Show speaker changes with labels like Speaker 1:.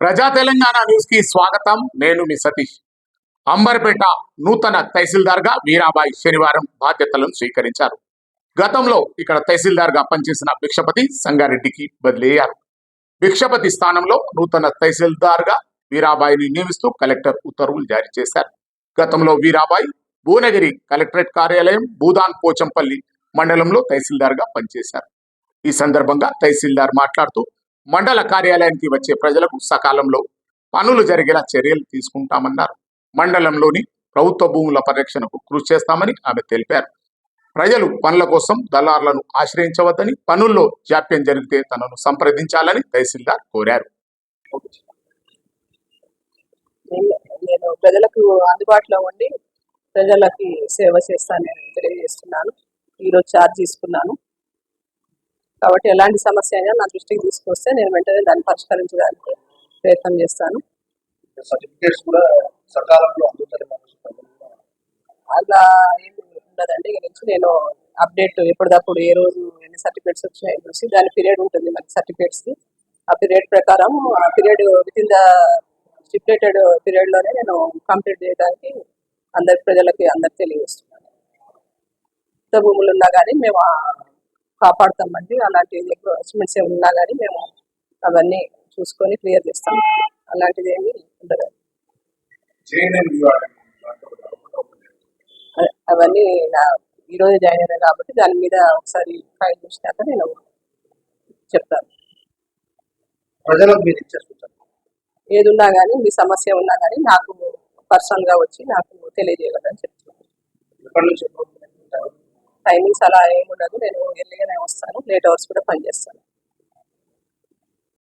Speaker 1: ప్రజా తెలంగాణ న్యూస్కి స్వాగతం. నేను మీ సతీష్. అంబర్పేట నూతన తహసీల్దార్గా వీరాబాయి శనివారం బాధ్యతలను స్వీకరించారు. గతంలో ఇక్కడ తహసీల్దార్గా పనిచేసిన భిక్షపతి సంగారెడ్డికి బదిలీయ్యారు భిక్షపతి స్థానంలో నూతన తహసీల్దార్గా వీరాబాయిని నియమిస్తూ కలెక్టర్ ఉత్తర్వులు జారీ చేశారు. గతంలో వీరాబాయి భువనగిరి కలెక్టరేట్ కార్యాలయం భూదాన్ పోచంపల్లి మండలంలో తహసీల్దార్గా పనిచేశారు. ఈ సందర్భంగా తహసీల్దార్ మాట్లాడుతూ మండల కార్యాలయానికి వచ్చే ప్రజలకు సకాలంలో పనులు జరిగేలా చర్యలు తీసుకుంటామన్నారు. మండలంలోని ప్రభుత్వ భూముల పరిరక్షణకు కృషి చేస్తామని ఆమె తెలిపారు. ప్రజలు పనుల కోసం దళారులను ఆశ్రయించవద్దని పనుల్లో జాప్యం జరిగితే తనను సంప్రదించాలని తహసీల్దార్ కోరారు.
Speaker 2: నేను ప్రజలకు అందుబాటులో ఉండి ప్రజలకి సేవ చేస్తానని తెలియజేస్తున్నాను. ఈరోజు ఛార్జ్ తీసుకున్నాను. కాబట్టి ఎలాంటి సమస్య అయినా నా దృష్టికి తీసుకొస్తే నేను వెంటనే దాన్ని పరిష్కరించడానికి ప్రయత్నం చేస్తాను.
Speaker 3: సర్టిఫికేట్స్
Speaker 2: అలా ఏమి ఉండదండి. నుంచి నేను అప్డేట్ ఎప్పటికప్పుడు ఏ రోజు ఎన్ని సర్టిఫికేట్స్ వచ్చాయో చూసి దాని పీరియడ్ ఉంటుంది మనకి సర్టిఫికేట్స్కి ఆ పీరియడ్ ప్రకారం ఆ period within the stipulated పీరియడ్లోనే నేను కంప్లీట్ చేయడానికి అందరి ప్రజలకి అందరికి తెలియజేస్తున్నాను. భూములు ఉన్నా కానీ మేము కాపాడుతామండి. అలాంటి ఎస్టిమేట్స్ ఏమి ఉన్నా కానీ మేము అవన్నీ చూసుకొని క్లియర్ చేస్తాం. అలాంటిది ఏమి ఉండదు. అవన్నీ నా ఈరోజు జాయిన్ అయినా కాబట్టి దాని మీద ఒకసారి ఫైల్ చూసినాక నేను చెప్తాను ఏది ఉన్నా కానీ మీ సమస్య ఉన్నా కానీ నాకు పర్సనల్గా వచ్చి నాకు తెలియజేయగలని చెప్తున్నాను. టైమింగ్స్ అలా ఏమి ఉండదు. నేను ఎర్లీగానే వస్తాను. లేట్ అవర్స్ కూడా పనిచేస్తాను.